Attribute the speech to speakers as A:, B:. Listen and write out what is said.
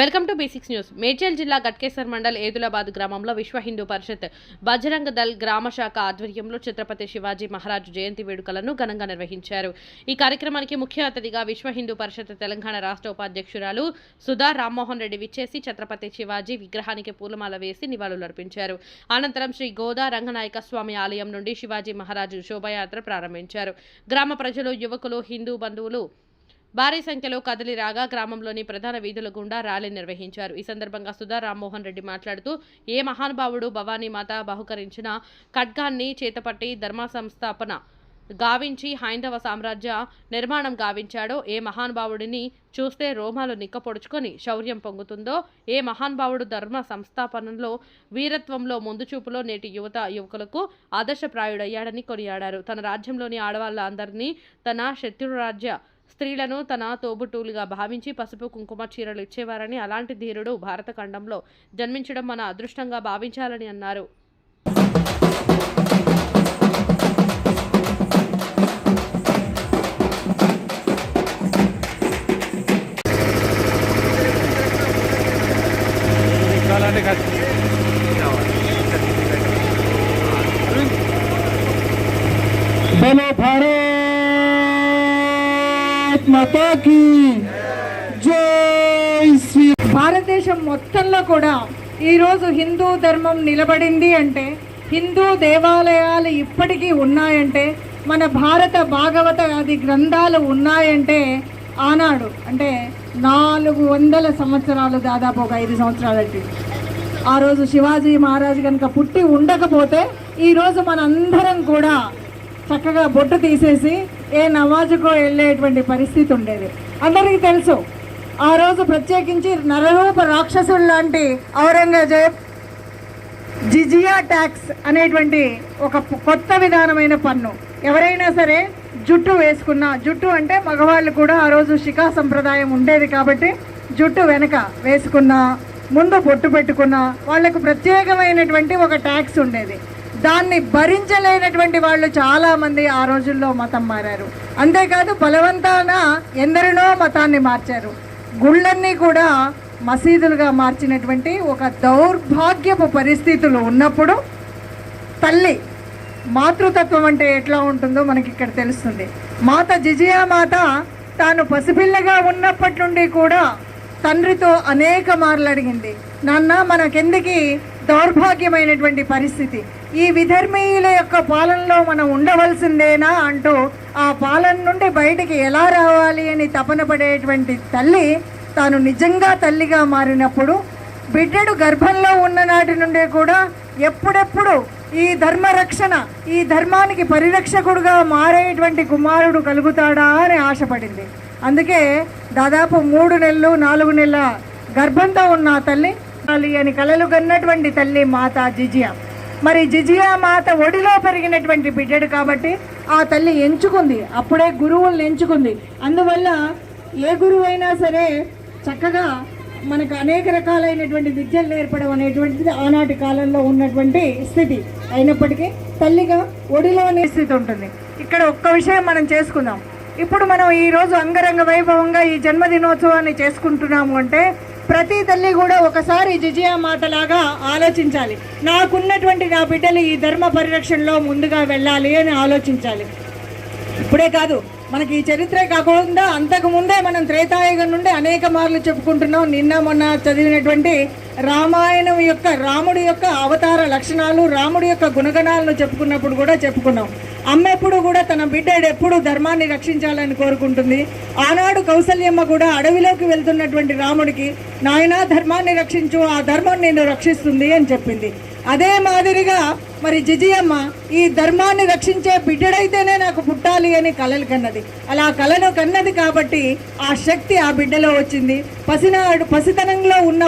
A: Welcome to basics news. Medchal జిల్లా గట్కేసర్ మండల్ ఏదులాబాద్ గ్రామంలో విశ్వ హిందూ పరిషత్ బజరంగ దళ్ గ్రామ శాఖ ఆధ్వర్యంలో ఛత్రపతి శివాజీ మహారాజ్ జయంతి వేడుకలను ఘనంగా నిర్వహించారు. ఈ కార్యక్రమానికి ముఖ్య అతిథిగా విశ్వ హిందూ పరిషత్ తెలంగాణ రాష్ట్ర ఉపాధ్యక్షురాలు సుధా రామ్మోహన్ రెడ్డి విచ్చేసి ఛత్రపతి శివాజీ విగ్రహానికి పూలమాల వేసి నివాళులర్పించారు. అనంతరం శ్రీ గోదా రంగనాయక స్వామి ఆలయం నుండి శివాజీ మహారాజు శోభయాత్ర ప్రారంభించారు. గ్రామ ప్రజలు యువకులు హిందూ బంధువులు భారీ సంఖ్యలో కదిలి రాగా గ్రామంలోని ప్రధాన వీధుల గుండా ర్యాలీ నిర్వహించారు. ఈ సందర్భంగా సుధా రామ్మోహన్ రెడ్డి మాట్లాడుతూ ఏ మహానుభావుడు భవానీ మాత బహుకరించిన ఖడ్గాన్ని చేతపట్టి ధర్మ సంస్థాపన గావించి హైందవ సామ్రాజ్య నిర్మాణం గావించాడో ఏ మహానుభావుడిని చూస్తే రోమాలు నిక్కపొడుచుకొని శౌర్యం పొంగుతుందో ఏ మహానుభావుడు ధర్మ సంస్థాపనలో వీరత్వంలో ముందు చూపులో నేటి యువత యువకులకు ఆదర్శప్రాయుడయ్యాడని కొనియాడారు. తన రాజ్యంలోని ఆడవాళ్ళ అందరినీ తన శత్రురాజ్య స్త్రీలను తన తోబుట్టువులుగా భావించి పసుపు కుంకుమ చీరలు ఇచ్చేవారని అలాంటి ధీరుడు భారత ఖండంలో జన్మించడం మన అదృష్టంగా భావించాలని అన్నారు
B: కావాలంటే కాదు
C: बोलो भारत భారత్
D: భారతదేశం మొత్తంలో కూడా ఈరోజు హిందూ ధర్మం నిలబడింది అంటే హిందూ దేవాలయాలు ఇప్పటికీ ఉన్నాయంటే మన భారత భాగవత ఆది గ్రంథాలు ఉన్నాయంటే ఆనాడు అంటే నాలుగు వందల సంవత్సరాలు దాదాపు ఒక ఐదు సంవత్సరాలకి ఆ రోజు శివాజీ మహారాజు కనుక పుట్టి ఉండకపోతే ఈరోజు మనందరం కూడా చక్కగా బొట్టు తీసేసి ఏ నమాజుకో వెళ్ళేటువంటి పరిస్థితి ఉండేది. అందరికీ తెలుసు ఆ రోజు ప్రత్యేకించి నరరూప రాక్షసుడు లాంటి ఔరంగజేబ్ జిజియా ట్యాక్స్ అనేటువంటి ఒక కొత్త విధానమైన పన్ను. ఎవరైనా సరే జుట్టు వేసుకున్న జుట్టు అంటే మగవాళ్ళు కూడా ఆ రోజు శిఖా సంప్రదాయం ఉండేది కాబట్టి జుట్టు వెనక వేసుకున్న ముందు పొట్టు పెట్టుకున్న వాళ్ళకు ప్రత్యేకమైనటువంటి ఒక ట్యాక్స్ ఉండేది. దాన్ని భరించలేనటువంటి వాళ్ళు చాలామంది ఆ రోజుల్లో మతం మారారు. అంతేకాదు బలవంతాన ఎందరినో మతాన్ని మార్చారు. గుళ్ళన్నీ కూడా మసీదులుగా మార్చినటువంటి ఒక దౌర్భాగ్యపు పరిస్థితులు ఉన్నప్పుడు తల్లి మాతృతత్వం అంటే ఎట్లా ఉంటుందో మనకి ఇక్కడ తెలుస్తుంది. మాత జిజియా మాత తాను పసిపిల్లగా ఉన్నప్పటి నుండి కూడా తండ్రితో అనేక మార్లు అడిగింది నాన్న మనకెందుకి దౌర్భాగ్యమైనటువంటి పరిస్థితి? ఈ విధర్మీయుల యొక్క పాలనలో మనం ఉండవలసిందేనా అంటూ ఆ పాలన నుండి బయటికి ఎలా రావాలి అని తపన పడేటువంటి తల్లి తాను నిజంగా తల్లిగా మారినప్పుడు బిడ్డడు గర్భంలో ఉన్న నాటి నుండి కూడా ఎప్పుడెప్పుడు ఈ ధర్మ రక్షణ ఈ ధర్మానికి పరిరక్షకుడుగా మారేటువంటి కుమారుడు కలుగుతాడా అని ఆశపడింది. అందుకే దాదాపు మూడు నెలలు నాలుగు నెలల గర్భంతో ఉన్న తల్లి అని కలలు కన్నటువంటి తల్లి మాతా జిజియా. మరి జిజియా మాత ఒడిలో పెరిగినటువంటి బిడ్డడు కాబట్టి ఆ తల్లి ఎంచుకుంది. అప్పుడే గురువుల్ని ఎంచుకుంది. అందువల్ల ఏ గురువు అయినా సరే చక్కగా మనకు అనేక రకాలైనటువంటి విద్యలు నేర్పడం అనేటువంటిది ఆనాటి కాలంలో ఉన్నటువంటి స్థితి. అయినప్పటికీ తల్లిగా ఒడిలోనే స్థితి ఉంటుంది. ఇక్కడ ఒక్క విషయం మనం చేసుకుందాం. ఇప్పుడు మనం ఈరోజు అంగరంగ వైభవంగా ఈ జన్మదినోత్సవాన్ని చేసుకుంటున్నాము అంటే ప్రతి తల్లి కూడా ఒకసారి జిజియా మాటలాగా ఆలోచించాలి. నాకున్నటువంటి నా బిడ్డలు ఈ ధర్మ పరిరక్షణలో ముందుగా వెళ్ళాలి అని ఆలోచించాలి. ఇప్పుడే కాదు మనకి ఈ చరిత్రే కాకుండా అంతకు ముందే మనం త్రేతాయుగం నుండి అనేక మార్లు చెప్పుకుంటున్నాం. నిన్న మొన్న చదివినటువంటి రామాయణం యొక్క రాముడి యొక్క అవతార లక్షణాలు రాముడి యొక్క గుణగణాలను చెప్పుకున్నప్పుడు కూడా చెప్పుకున్నాం. అమ్మ ఎప్పుడు కూడా తన బిడ్డ ఎప్పుడు ధర్మాన్ని రక్షించాలని కోరుకుంటుంది. ఆనాడు కౌసల్యమ్మ కూడా అడవిలోకి వెళ్తున్నటువంటి రాముడికి నాయన ధర్మాన్ని రక్షించు ఆ ధర్మం నేను రక్షిస్తుంది అని చెప్పింది. అదే మాదిరిగా మరి జిజియమ్మ ఈ ధర్మాన్ని రక్షించే బిడ్డడైతేనే నాకు పుట్టాలి అని కలలు కన్నది. అలా కలను కన్నది కాబట్టి ఆ శక్తి ఆ బిడ్డలో వచ్చింది. పసినాడు పసితనంలో ఉన్న